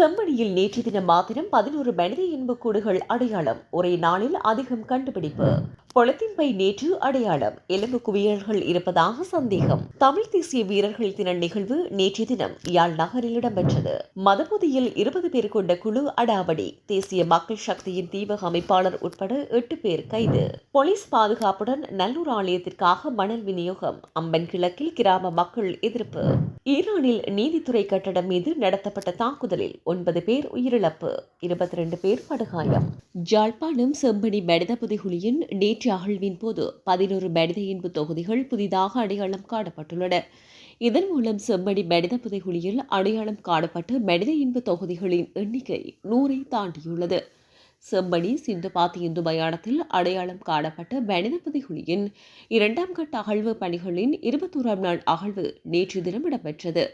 செம்மணியில் நேற்று தினம் மாத்திரம் பதினோரு மனித எலும்புக்கூடுகள் அடையாளம். ஒரே நாளில் அதிகம் கண்டுபிடிப்பு. பொலித்தீன் பை நேற்று அடையாளம். எலும்பு குவியல்கள் இருப்பதாக சந்தேகம். தமிழ் தேசிய வீரர்கள் தின நிகழ்வு நேற்று தினம் யாழ் நகரில் இடம்பெற்றது. மதபுதியில் இருபது பேர் கொண்ட குழு அடாவடி. தேசிய மக்கள் சக்தியின் தீவக அமைப்பாளர் உட்பட எட்டு பேர் கைது. போலீஸ் பாதுகாப்புடன் நல்லூர் ஆலயத்திற்காக மணல் விநியோகம். அம்பன் கிழக்கில் கிராம மக்கள் எதிர்ப்பு. ஈரானில் நீதித்துறை கட்டடம் மீது நடத்தப்பட்ட தாக்குதலில் ஒன்பது பேர் உயிரிழப்பு. இருபத்தி ரெண்டு பேர் படுகாயம். ஜாழ்ப்பாணம் செம்பனி மனித புதைகுழியின் நேற்று அகழ்வின் போது பதினோரு மனித இன்பு தொகுதிகள் புதிதாக அடையாளம் காணப்பட்டுள்ளன. இதன் மூலம் செம்மணி மனித புதைகுழியில் அடையாளம் காணப்பட்ட மனித இன்பு தொகுதிகளின் எண்ணிக்கை நூறை தாண்டியுள்ளது. செம்மணி சிந்துபாத் இந்து மயானத்தில் அடையாளம் காணப்பட்ட மனித புதைகுழியின் இரண்டாம் கட்ட அகழ்வு பணிகளின் இருபத்தோராம் நாள் அகழ்வு நேற்று தினம் இடம்பெற்றது.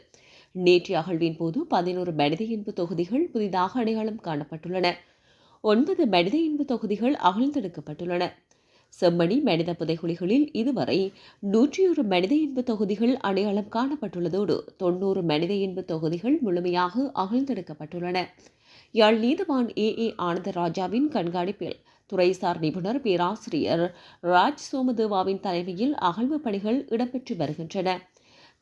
நேற்று அகழ்வின் போது பதினோரு மனித இன்பு தொகுதிகள் புதிதாக அடையாளம் காணப்பட்டுள்ளன. ஒன்பது மனித இன்பு தொகுதிகள் அகழ்ந்தெடுக்கப்பட்டுள்ளன. செம்மணி மனித புதைகுழிகளில் இதுவரை நூற்றி ஒரு மனித இன்பு தொகுதிகள் அடையாளம் காணப்பட்டுள்ளதோடு தொண்ணூறு மனித இன்பு தொகுதிகள் முழுமையாக அகழ்ந்தெடுக்கப்பட்டுள்ளன. யாழ் நீதவான் ஏ. ஏ. ஆனந்தராஜாவின் கண்காணிப்பில் துறைசார் நிபுணர் பேராசிரியர் ராஜ் சோமதேவாவின் தலைமையில் அகழ்வு பணிகள் இடம்பெற்று வருகின்றன.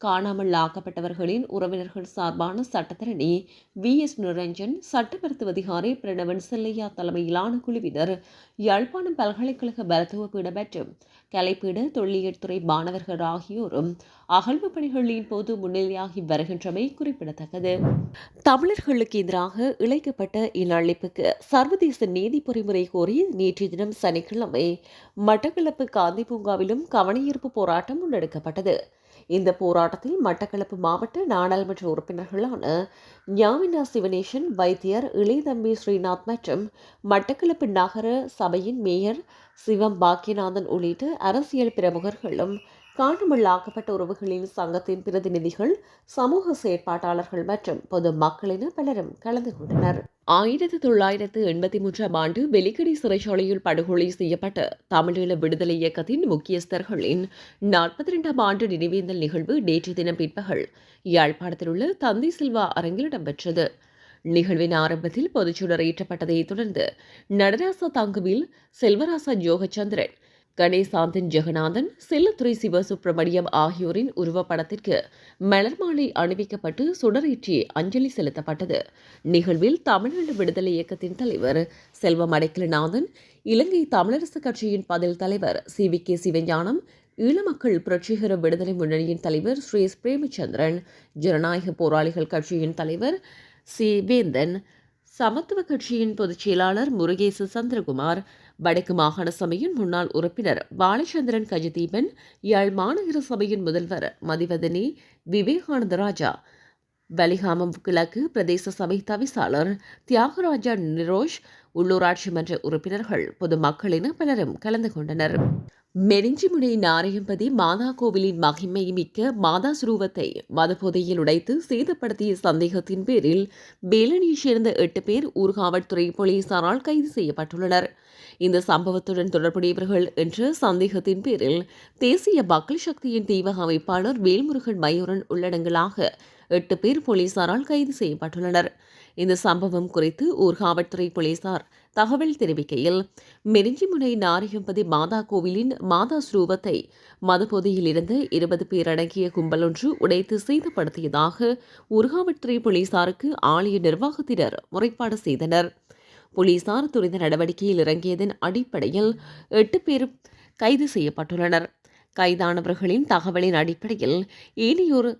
காணாமல் ஆக்கப்பட்டவர்களின் உறவினர்கள் சார்பான சட்டத்தரணி வி. எஸ். நிரஞ்சன் சட்ட மருத்துவ அதிகாரி பிரணவன் செல்லையா தலைமையிலான குழுவினர் யாழ்ப்பாணம் பல்கலைக்கழக மருத்துவ பீடம் மற்றும் கலைப்பீட தொல்லியல் துறை மாணவர்கள் ஆகியோரும் அகழ்வு பணிகளின் போது முன்னிலையாகி வருகின்றமை குறிப்பிடத்தக்கது. தமிழர்களுக்கு எதிராக இழைக்கப்பட்ட இந்நழிப்புக்கு சர்வதேச நீதி பொறிமுறை கோரி நேற்று தினம் சனிக்கிழமை மட்டக்களப்பு காந்தி பூங்காவிலும் கவனஈர்ப்பு போராட்டம் முன்னெடுக்கப்பட்டது. இந்த போராட்டத்தில் மட்டக்களப்பு மாவட்ட நாடாளுமன்ற உறுப்பினர்களான ஞாவினா சிவனேசன் வைத்தியர் இளையதம்பி ஸ்ரீநாத் மற்றும் மட்டக்களப்பு நகர சபையின் மேயர் சிவம் பாக்கியநாதன் உள்ளிட்ட அரசியல் பிரமுகர்களும் காணாமலாக்கப்பட்ட உறவுகளின் சங்கத்தின் பிரதிநிதிகள் சமூக செயற்பாட்டாளர்கள் மற்றும் பொது மக்கள் என பலரும் கலந்து கொண்டனர். ஆயிரத்தி தொள்ளாயிரத்து எண்பத்தி மூன்றாம் ஆண்டு வெலிக்கடி சிறைச்சாலையில் படுகொலை செய்யப்பட்ட தமிழீழ விடுதலை இயக்கத்தின் முக்கியஸ்தர்களின் நாற்பத்தி இரண்டாம் ஆண்டு நினைவேந்தல் நிகழ்வு நேற்று தினம் பிற்பகல் யாழ்ப்பாணத்தில் உள்ள தந்தை சில்வா அரங்கில் இடம்பெற்றது. நிகழ்வின் ஆரம்பத்தில் பொதுச்சுடர் ஏற்றப்பட்டதைத் தொடர்ந்து நடராசா தங்குவில் செல்வராசா யோகச்சந்திரன் கணேசாந்தன் ஜெகநாதன் செல்லத்துறை சிவசுப்பிரமணியம் ஆகியோரின் உருவப்படத்திற்கு மலர்மாலை அணிவிக்கப்பட்டு சுடரேற்றி அஞ்சலி செலுத்தப்பட்டது. நிகழ்வில் தமிழ்நாடு விடுதலை இயக்கத்தின் தலைவர் செல்வம் அடைக்கலநாதன் இலங்கை தமிழரசு கட்சியின் பதில் தலைவர் சி. வி. கே. சிவஞானம் ஈழமக்கள் புரட்சிகர விடுதலை முன்னணியின் தலைவர் ஸ்ரீ. பிரேமச்சந்திரன் ஜனநாயக போராளிகள் கட்சியின் தலைவர் சி. வேந்தன் சமத்துவ கட்சியின் பொதுச் செயலாளர் முருகேசு சந்திரகுமார் வடக்கு மாகாண சபையின் முன்னாள் உறுப்பினர் பாலச்சந்திரன் கஜதீபன் யாழ் மாநகர சபையின் முதல்வர் மதிவதனி விவேகானந்த ராஜா வலிகாமம் கிழக்கு பிரதேச சபை தவிசாளர் தியாகராஜா நிரோஷ் உள்ளூராட்சி மன்ற உறுப்பினர்கள் பொதுமக்கள் என பலரும் கலந்து கொண்டனர். மெரிஞ்சிமுனை நாரையம்பதி மாதா கோவிலின் மகிமை மிக்க மாதா சுரூபத்தை மதபோதையில் உடைத்து சேதப்படுத்திய சந்தேகத்தின் பேரில் பேலனியைச் சேர்ந்த எட்டு பேர் ஊர்காவல்துறை போலீசாரால் கைது செய்யப்பட்டுள்ளனர். இந்த சம்பவத்துடன் தொடர்புடையவர்கள் என்ற சந்தேகத்தின் பேரில் தேசிய மக்கள் சக்தியின் தீவக அமைப்பாளர் வேல்முருகன் மயூரன் உள்ளடங்கலாக எட்டு பேர் போலீசாரால் கைது செய்யப்பட்டுள்ளனர். இந்த சம்பவம் குறித்து ஊர்காவல்துறை போலீசார் தகவல் தெரிவிக்கையில் மெரிஞ்சிமுனை நாரியம்பதி மாதா கோவிலின் மாதா ஸ்ரூபத்தை மதுபோதையில் இருந்து இருபது பேர் அடங்கிய கும்பல் ஒன்று உடைத்து சேதப்படுத்தியதாக ஊர்காவல்துறை போலீசாருக்கு ஆலய நிர்வாகத்தினர் முறைப்பாடு செய்தனர். போலீசார் துரித நடவடிக்கையில் இறங்கியதன் அடிப்படையில் எட்டு பேர் கைது செய்யப்பட்டுள்ளனர். கைதானவர்களின் தகவலின் அடிப்படையில் ஏனையோர்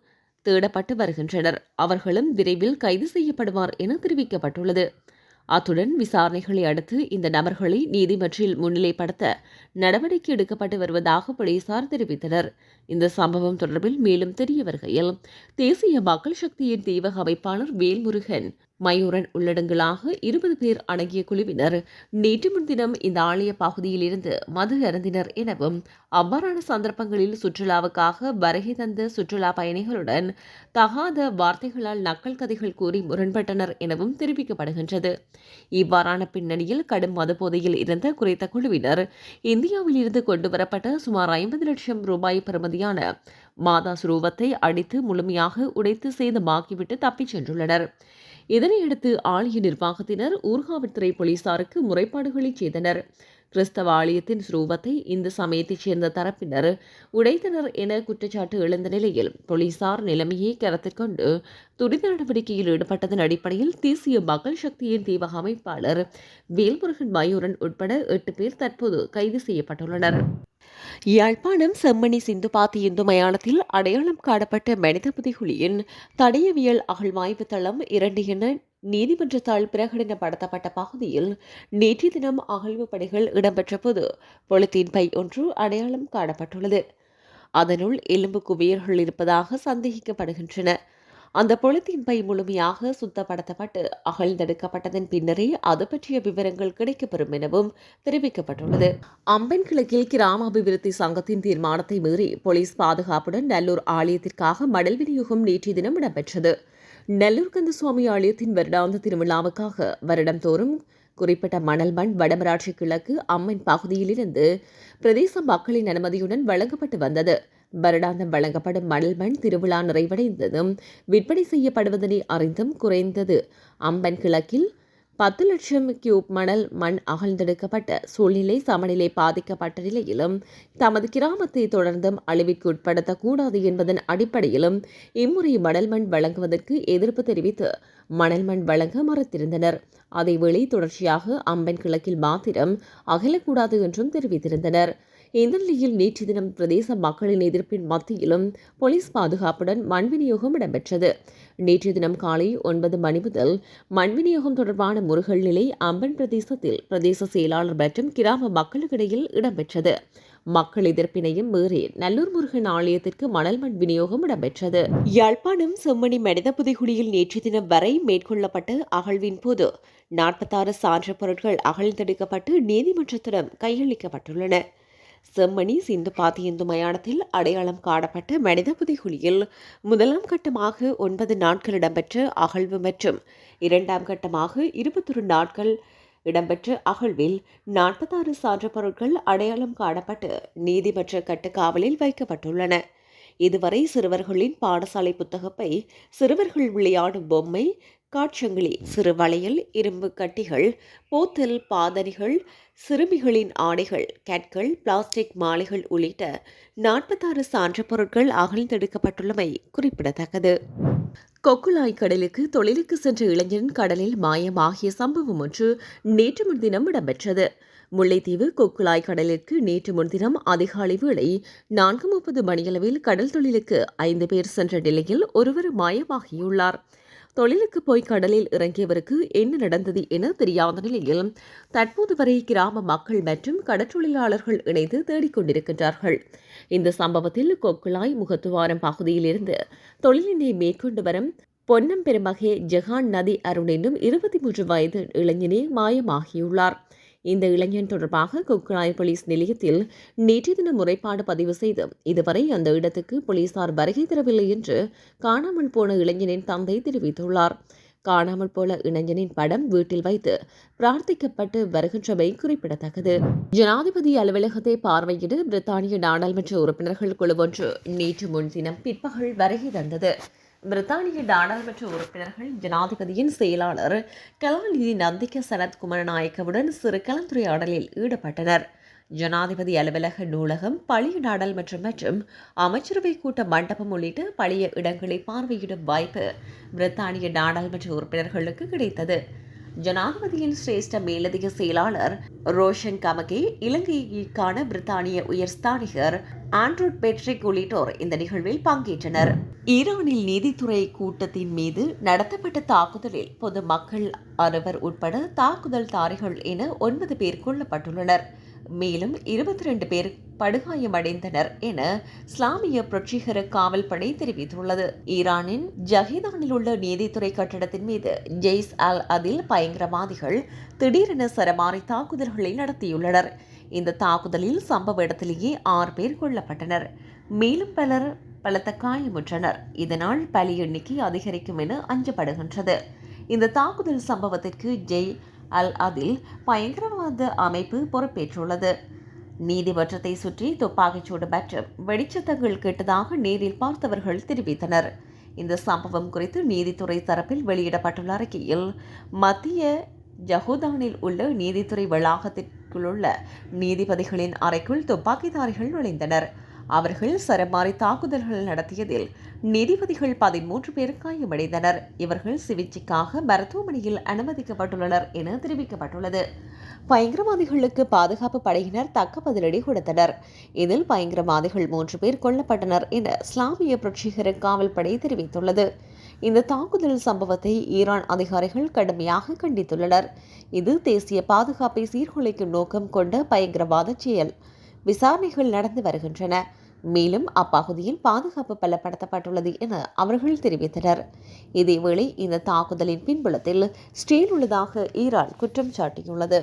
தேடப்பட்டு வருகின்றனர். அவர்களும் விரைவில் கைது செய்யப்படுவார் என தெரிவிக்கப்பட்டுள்ளது. அத்துடன் விசாரணைகளை அடுத்து இந்த நபர்களை நீதிமன்றில் முன்னிலைப்படுத்த நடவடிக்கை எடுக்கப்பட்டு வருவதாக போலீசார் தெரிவித்தனர். இந்த சம்பவம் தொடர்பில் மேலும் தெரிய வருகையில் தேசிய மக்கள் சக்தியின் தீவக அமைப்பாளர் வேல்முருகன் மயூரன் உள்ளடங்களாக இருபது பேர் அடங்கிய குழுவினர் நேற்று முன்தினம் இந்த ஆலய பகுதியில் இருந்து மது அருந்தினர் எனவும் அவ்வாறான சந்தர்ப்பங்களில் சுற்றுலாவுக்காக வருகை தந்த சுற்றுலா பயணிகளுடன் தகாத வார்த்தைகளால் நக்கல் கதைகள் கூறி முரண்பட்டனர் எனவும் தெரிவிக்கப்படுகின்றது. இவ்வாறான பின்னணியில் கடும் மதுபோதையில் இருந்த குறைத்த குழுவினர் இந்தியாவில் இருந்து கொண்டுவரப்பட்ட சுமார் ஐம்பது லட்சம் ரூபாய் பெறுமதியான மாதா சுரூபத்தை அடித்து முழுமையாக உடைத்து சேதமாக்கிவிட்டு தப்பிச் சென்றுள்ளனர். இதனையடுத்து ஆலய நிர்வாகத்தினர் ஊர்காவல்துறை போலீசாருக்கு முறைப்பாடுகளை செய்தனர். கிறிஸ்தவ ஆலயத்தின் சுரூபத்தை இந்து சமயத்தைச் சேர்ந்த தரப்பினர் உடைத்தனர் என குற்றச்சாட்டு எழுந்த நிலையில் போலீசார் நிலைமையை கருத்தில் கொண்டு துரித நடவடிக்கையில் ஈடுபட்டதன் அடிப்படையில் தேசிய மக்கள் சக்தியின் தீவக அமைப்பாளர் வேல்முருகன் மயூரன் உட்பட எட்டு பேர் தற்போது கைது செய்யப்பட்டுள்ளனர். யாழ்ப்பாணம் செம்மணி சிந்துபாத்தி இந்து மயானத்தில் அடையாளம் காணப்பட்ட மனித புதைகுழியின் தடயவியல் அகழ்வாய்வு தளம் இரண்டு என நீதிமன்றத்தால் பிரகடனப்படுத்தப்பட்ட பகுதியில் நேற்றைய தினம் அகழ்வு பணிகள் இடம்பெற்ற போது பொலித்தீன் பை ஒன்று அடையாளம் காணப்பட்டுள்ளது. அதனுள் எலும்பு குவியல்கள் இருப்பதாக சந்தேகிக்கப்படுகின்றன. அந்த பொலித்தீன் பை முழுமையாக சுத்தப்படுத்தப்பட்டு அகழ்ந்தெடுக்கப்பட்டதன் பின்னரே அது பற்றிய விவரங்கள் கிடைக்கப்பெறும் எனவும் தெரிவிக்கப்பட்டுள்ளது. அம்பன் கிழக்கில் கிராம அபிவிருத்தி சங்கத்தின் தீர்மானத்தை மீறி போலீஸ் பாதுகாப்புடன் நல்லூர் ஆலயத்திற்காக மடல் விநியோகம் நேற்றைய தினம் இடம்பெற்றது. நெல்லூர் கந்தசுவாமி ஆலயத்தின் வருடாந்த திருவிழாவுக்காக வருடந்தோறும் குறிப்பிட்ட மணல் மண் வடமராட்சி கிழக்கு அம்மன் பகுதியிலிருந்து பிரதேச மக்களின் அனுமதியுடன் வழங்கப்பட்டு வந்தது. வருடாந்தம் வழங்கப்படும் மணல் மண் திருவிழா நிறைவடைந்ததும் விற்பனை செய்யப்படுவதனை அறிந்தும் குறைந்தது. அம்பன் கிழக்கில் பத்து லட்சம் கியூப் மணல் மண் அகழ்ந்தெடுக்கப்பட்ட சூழ்நிலை சமநிலை பாதிக்கப்பட்ட நிலையிலும் தமது கிராமத்தை தொடர்ந்தும் அழிவிற்கு உட்படுத்தக்கூடாது என்பதன் அடிப்படையிலும் இம்முறை மணல் மண் வழங்குவதற்கு எதிர்ப்பு தெரிவித்து மணல் மண் வழங்க மறுத்திருந்தனர். அதேவேளை தொடர்ச்சியாக அம்பன் கிழக்கில் மாத்திரம் அகலக்கூடாது என்றும் தெரிவித்திருந்தனர். இந்நிலையில் நேற்று தினம் பிரதேச மக்களின் எதிர்ப்பின் மத்தியிலும் போலீஸ் பாதுகாப்புடன் மண் விநியோகம் இடம்பெற்றது. நேற்று தினம் காலை ஒன்பது மணி முதல் மண் விநியோகம் தொடர்பான முருகல் நிலை அம்பன் பிரதேசத்தில் பிரதேச செயலாளர் மற்றும் கிராம மக்களுக்கிடையில் இடம்பெற்றது. மக்கள் எதிர்ப்பினையும் மீறி நல்லூர் முருகன் ஆலயத்திற்கு மணல் மண் விநியோகம் இடம்பெற்றது. யாழ்ப்பாணம் செம்மணி மனித புதைகுடியில் நேற்று தினம் வரை மேற்கொள்ளப்பட்ட அகழ்வின் போது நாற்பத்தாறு சான்று பொருட்கள் அகழ்ந்தெடுக்கப்பட்டு நீதிமன்றத்திடம் கையளிக்கப்பட்டுள்ளன. செம்மணி சிந்து பாத்தியந்து மயானத்தில் அடையாளம் காணப்பட்ட மனித புதைகுழியில் முதலாம் கட்டமாக ஒன்பது நாட்கள் இடம்பெற்ற அகழ்வு மற்றும் இரண்டாம் கட்டமாக இருபத்தொரு நாட்கள் இடம்பெற்ற அகழ்வில் நாற்பத்தாறு சான்ற பொருட்கள் அடையாளம் காணப்பட்டு நீதிமன்ற கட்டுக்காவலில் வைக்கப்பட்டுள்ளன. இதுவரை சிறுவர்களின் பாடசாலை புத்தகப்பை சிறுவர்கள் விளையாடும் பொம்மை காட்சங்களி சிறு வளையல் இரும்பு கட்டிகள் போத்தல் பாதணிகள் சிறுமிகளின் ஆடைகள் கேட்கள் பிளாஸ்டிக் மாலைகள் உள்ளிட்ட நாற்பத்தாறு சான்று பொருட்கள் அகழ்ந்தெடுக்கப்பட்டுள்ளமை குறிப்பிடத்தக்கது. கொக்குலாய் கடலுக்கு தொழிலுக்கு சென்ற இளைஞன் கடலில் மாயமாகிய சம்பவம் ஒன்று நேற்று முன்தினம் இடம்பெற்றது. முல்லைத்தீவு கொக்குலாய் கடலிற்கு நேற்று முன்தினம் அதிகாலை வேளை நான்கு முப்பது மணியளவில் கடல் தொழிலுக்கு ஐந்து பேர் சென்ற நிலையில் ஒருவர் மாயமாகியுள்ளார். தொழிலுக்கு போய் கடலில் இறங்கியவருக்கு என்ன நடந்தது என தெரியாத நிலையில் தற்போது வரை கிராம மக்கள் மற்றும் கடற்றொழிலாளர்கள் இணைந்து தேடிக்கொண்டிருக்கின்றார்கள். இந்த சம்பவத்தில் கொக்குளாய் முகத்துவாரம் பகுதியிலிருந்து தொழிலினை மேற்கொண்டு வரும் பொன்னம் பெருமகே ஜெகான் நதி அருண் என்னும் இருபத்தி மூன்று வயது இளைஞனே மாயமாகியுள்ளார். இந்த இளைஞன் தொடர்பாக கொக்குநாய் போலீஸ் நிலையத்தில் நேற்று தின முறைப்பாடு பதிவு செய்து இதுவரை அந்த இடத்துக்கு போலீசார் வருகை தரவில்லை என்று காணாமல் போன இளைஞனின் தந்தை தெரிவித்துள்ளார். காணாமல் போல இளைஞனின் படம் வீட்டில் வைத்து பிரார்த்திக்கப்பட்டு வருகின்றமை குறிப்பிடத்தக்கது. ஜனாதிபதி அலுவலகத்தை பார்வையிட பிரித்தானிய நாடாளுமன்ற உறுப்பினர்கள் குழு ஒன்று நேற்று முன்தினம் பிற்பகல் வருகை தந்தது. பிரித்தானிய நாடாளுமன்ற உறுப்பினர்கள் ஜனாதிபதியின் செயலாளர் கலாநிதி நந்திக சனத் குமரநாயக்கவுடன் சிறு கலந்துரையாடலில் ஈடுபட்டனர். ஜனாதிபதி அலுவலக நூலகம் பழைய நாடாளுமன்றம் மற்றும் அமைச்சரவை கூட்ட மண்டபம் உள்ளிட்ட பழைய இடங்களை பார்வையிடும் வாய்ப்பு பிரித்தானிய நாடாளுமன்ற உறுப்பினர்களுக்கு கிடைத்தது. ஜனாதிபதியின் சிரேஷ்ட மேலதிக செயலாளர் ரோஷன் கமகே இலங்கைக்கான பிரித்தானிய உயர்ஸ்தானிகர் ஆண்ட்ரூட் பெட்ரிக் உள்ளிட்டோர் இந்த நிகழ்வில் பங்கேற்றனர். ஈரானில் நீதித்துறை கூட்டத்தின் மீது நடத்தப்பட்ட தாக்குதலில் பொது மக்கள் அறுவர் உட்பட தாக்குதல்தாரிகள் என ஒன்பது பேர் கொல்லப்பட்டுள்ளனர். மேலும் இருபத்தி ரெண்டு பேர் படுகாயமடைந்தனர் என இஸ்லாமிய புரட்சிகர காவல்படை தெரிவித்துள்ளது. ஈரானின் ஜஹீதானில் உள்ள நீதித்துறை கட்டடத்தின் மீது ஜெய்ஸ் அல் அதில் பயங்கரவாதிகள் திடீரென சரமாரி தாக்குதல்களை நடத்தியுள்ளனர். இந்த தாக்குதலில் சம்பவ இடத்திலேயே ஆறு பேர் கொல்லப்பட்டனர். மேலும் பலர் பலத்த காயமுற்றனர் இதனால் பலி எண்ணிக்கை அதிகரிக்கும் என அஞ்சப்படுகின்றது. இந்த தாக்குதல் சம்பவத்திற்கு ஜெய் அல் அதில் பயங்கரவாத அமைப்பு பொறுப்பேற்றுள்ளது. நீதிமன்றத்தை சுற்றி துப்பாக்கிச்சூடு மற்றும் வெடிச்சத்தங்கள் கேட்டதாக நேரில் பார்த்தவர்கள் தெரிவித்தனர். இந்த சம்பவம் குறித்து நீதித்துறை தரப்பில் வெளியிடப்பட்டுள்ள அறிக்கையில் மத்திய ஜஹூதானில் உள்ள நீதித்துறை வளாகத்திற்குள்ள நீதிபதிகளின் அறைக்குள் துப்பாக்கிதாரிகள் நுழைந்தனர். அவர்கள் சரமாரி தாக்குதல்கள் நடத்தியதில் நீதிபதிகள் பதிமூன்று பேர் காயமடைந்தனர். இவர்கள் சிகிச்சைக்காக மருத்துவமனையில் அனுமதிக்கப்பட்டுள்ளனர் என தெரிவிக்கப்பட்டுள்ளது. பயங்கரவாதிகளுக்கு பாதுகாப்பு படையினர் தக்க பதிலடி கொடுத்தனர். இதில் பயங்கரவாதிகள் மூன்று பேர் கொல்லப்பட்டனர் என இஸ்லாமிய புரட்சிகர காவல் படை தெரிவித்துள்ளது. இந்த தாக்குதல் சம்பவத்தை ஈரான் அதிகாரிகள் கடுமையாக கண்டித்துள்ளனர். இது தேசிய பாதுகாப்பை சீர்குலைக்கும் நோக்கம் கொண்ட பயங்கரவாத செயல். விசாரணைகள் நடந்து வருகின்றன. மேலும் அப்பகுதியில் பாதுகாப்பு பலப்படுத்தப்பட்டுள்ளது என அவர்கள் தெரிவித்தனர். இதேவேளை இந்த தாக்குதலின் பின்புலத்தில் ஸ்டீல் உள்ளதாக ஈரான் குற்றம் சாட்டியுள்ளது.